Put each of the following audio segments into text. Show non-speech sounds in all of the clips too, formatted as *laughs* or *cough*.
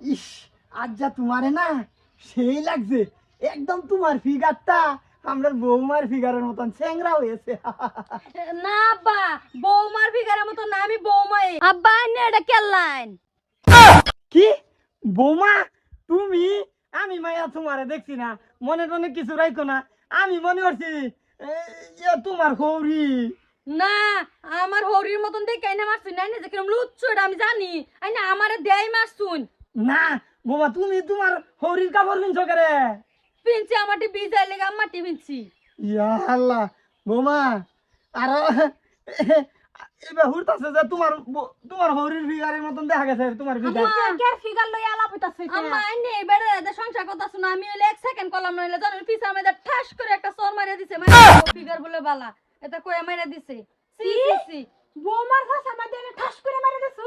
ইস আজ যা তোমারে না সেই লাগছে। একদম তোমার ফিগারটা। আমরা বৌমার ফিগারের মতন চ্যাংরা হয়েছে। *laughs* না আব্বা বৌমার ফিগারের মতো না আমি বৌমাই। আব্বা আইনে এটা কেল্লাইন কি? বৌমা তুমি? আমি মায়া তোমারে দেখছি না। মনে টনে কিছু রাখো না। আমি মনে করছি তোমার হৌরি। না আমার হরির মতন দেখে আইনে মারছুন না আইনে যে কিরম লুচ্ছ এটা আমি জানি। আইনে আমারে দেয় মারছুন। না বৌমা তুমি তোমার হৌরির কাপড় কিনছো করে? পিনছি আমারটি বিজাই লেগে আমারটি পিনছি। ইয়া আল্লাহ বৌমা আর এবার হুড়তাছে যে তোমার তোমার হৌরির ফিগারের মতন দেখা গেছে তোমার ফিগার। কে ফিগার লই আলাপ হইতাছে আম্মা আইনে এবারে এদের সংসার কথা শুনো আমি হইলে এক সেকেন্ড করলাম নইলে জানেন পিছে আমাদের ঠাস করে একটা সর মারিয়া দিছে মানে ফিগার বলে বালা। এটা কইয়া মাইরা দিছে? সি? সি সি বৌমার আমার আমাদের ঠাস করে মারি দিছ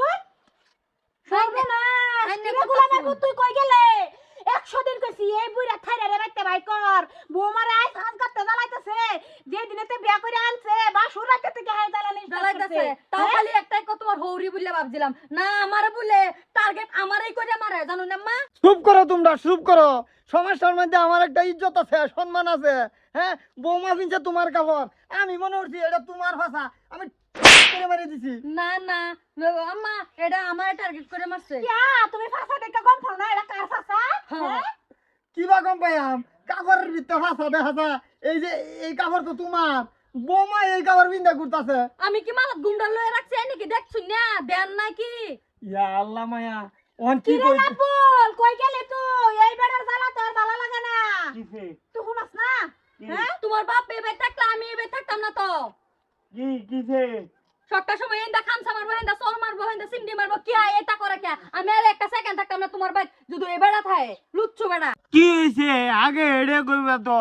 সর্বনাশ। কিরে গোলামের। পুত তুই কই গেলে? একশো দিন কইছি এই বুইরা থাইরা রে বাইতে ভাই কর। বোমার আই সাজ করতে জ্বালাইতেছে। যে দিনেতে বিয়া করে আনছে বা সুরাতে থেকে হাই জ্বালানি জ্বালাইতাছে তাও খালি একটাই কত তোমার হৌরি বলে ভাবছিলাম না আমারে বলে টার্গেট আমারই করে মারে জানো না মা? চুপ করো তোমরা চুপ করো। সমাজটার মধ্যে আমার একটা ইজ্জত আছে সম্মান আছে হ্যাঁ? বৌমা কিনছে তোমার কাপড়। আমি মনে করছি এটা তোমার ভাষা। আমি করে মেরে দিছি। না না আম্মা এটা আমারে টার্গেট করে মারছে। ইয়া তুমি ফাঁসা দেখে কম না এটা কার ফাঁসা হ্যাঁ। কিবা গম পাইয়াম কাপড়ের ভিতরে ভাষা দেখা যায় এই যে এই কাপড় তো তোমার। বৌমা এই কাপড় বিন্দা করতেছে আমি কি মালত গুন্ডা লয়ে রাখছি এই নাকি দেখছুন না দেন নাকি? ইয়া আল্লাহ মায়া অন কি কই গেলে তুই? এই বেড়ার জ্বালা তোর ভালো লাগে না। কিসে তুই শুনাস না? হ্যাঁ? তোমার বাপ থাকলে আমি থাকতাম না তো। কি সবটা সময় এন্দা খামসা মারবো এন্দা সর মারবো এন্দা সিন্ডি মারবো কি আয় এটা করে কে? আমি আর একটা সেকেন্ড থাকতাম না তোমার বাইক যদি এ বেড়া থাকে লুচ্ছু বেড়া। কি হয়েছে আগে এড়ে কইবা তো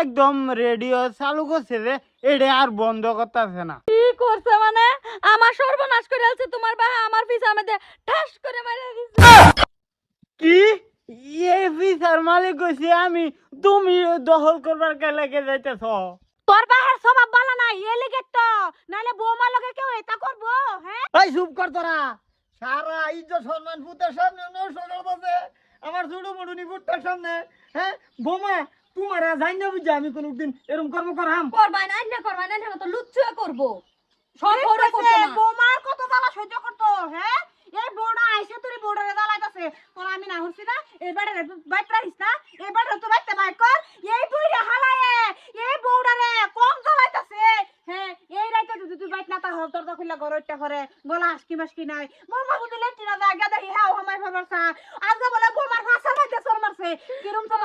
একদম রেডিও চালু করছে যে এড়ে আর বন্ধ করতেছে না। করছে মানে? আমার সর্বনাশ করে আছে তোমার ভাই আমার পিছে মধ্যে। ঠাস করে মেরে দিছে। কি? এই ফিসার মালিক কইছে আমি। তুমি দখল করবার কে লেগে যাইতেছ? তোর বাহের স্বভাব ভালো না এ লিগে তো। নাইলে বৌমা লগে কেউ এটা করব হ্যাঁ? এই চুপ কর তোরা। সারা ইজ্জত সম্মান পুতের সামনে নষ্ট করতেছে আমার ছোট মোটু নিপুটটার সামনে হ্যাঁ? বোমা তোমার জানি না বুঝছি আমি কোনদিন এরকম কর্ম করাম। করবাই না করবাই না না তো লুচ্ছু করব। বৌমার কত জ্বালা সহ্য করতো হ্যাঁ? এই বউটা আইসে তুই বউটারে জ্বালাইতাছে। তোর আমি না হচ্ছি না এই বেটারে বাইট না এই বেটারে তো বাইতে বাইক কর। এই বুইরে হালায়ে এই বউটারে কম জ্বালাইতাছে। হ্যাঁ এই রাইতে যদি তুই বাইট না তা হল তোর খুললা ঘর ওইটা করে গলা আসকি মাসকি নাই। বৌমা বুঝি লেটি না যায় গাদা হিহাও হামাই ফেরবার সা আজকে বলে বৌমার ভাষা মাইতে সর মারছে কিরম তো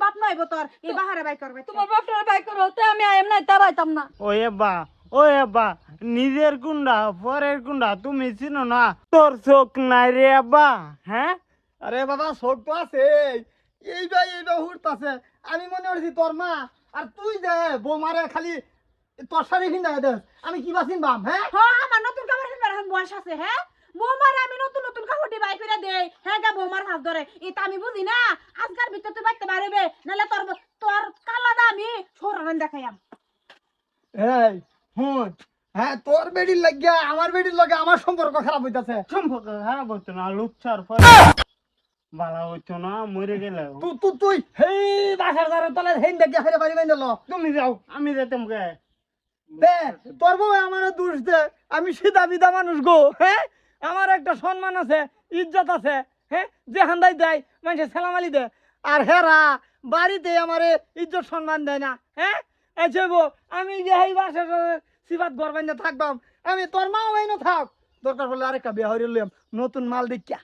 বাপ নইব তোর এই বাহারে বাইক করবে। তোমার বাপটার বাইক করো তো আমি আইম না তারাইতাম না। ও এব্বা ও এব্বা নিজের কুন্ডা পরের কুন্ডা তুমি চিনো না? তোর চোখ নাই রে আব্বা হ্যাঁ? আরে বাবা ছোট তো আছে। এইটা এইটা হুড়তাছে আমি মনে করছি তোর মা আর তুই দে বৌমারে খালি তোর সারি কিনা দে আমি কি বাসিন বাম হ্যাঁ? হ্যাঁ আমার নতুন কাপড় কিনবার এখন বয়স আছে হ্যাঁ? বৌমার আমি নতুন নতুন কাপড় বাই করে দেই হ্যাঁ গা বৌমার হাত ধরে এটা আমি বুঝি না? আজকার ভিতর তুই বাইতে পারবে নাহলে তোর তোর কালাদা আমি সরান দেখাইয়াম। এই হুন হ্যাঁ তোর বেডির লাগিয়া আমার বেডির লগে আমার সম্পর্ক খারাপ হইতাছে। সম্পর্ক খারাপ হতো না লুচ্ছার পরে ভালো হইতো না মরে গেলে তুই তুই তুই হেই বাসার দ্বারে তলে হেন দেখিয়া ফেরে বাড়ি বাইন্দল তুমি যাও আমি যেতাম গে দে তোর বউ আমার দোষ দে আমি সিধা বিধা মানুষ গো হ্যাঁ? আমার একটা সম্মান আছে ইজ্জত আছে হ্যাঁ? যে হান্দাই দেয় মানুষের সেলামালি দে আর হেরা বাড়িতে আমারে ইজ্জত সম্মান দেয় না হ্যাঁ? এসে বউ আমি যে এই বাসার সিফাত গরবাইন্দা থাকবাম, আমি তোর মাও বাইন থাক। দরকার হলে আরেকটা বিয়া হইলে নতুন মাল দেখিয়া।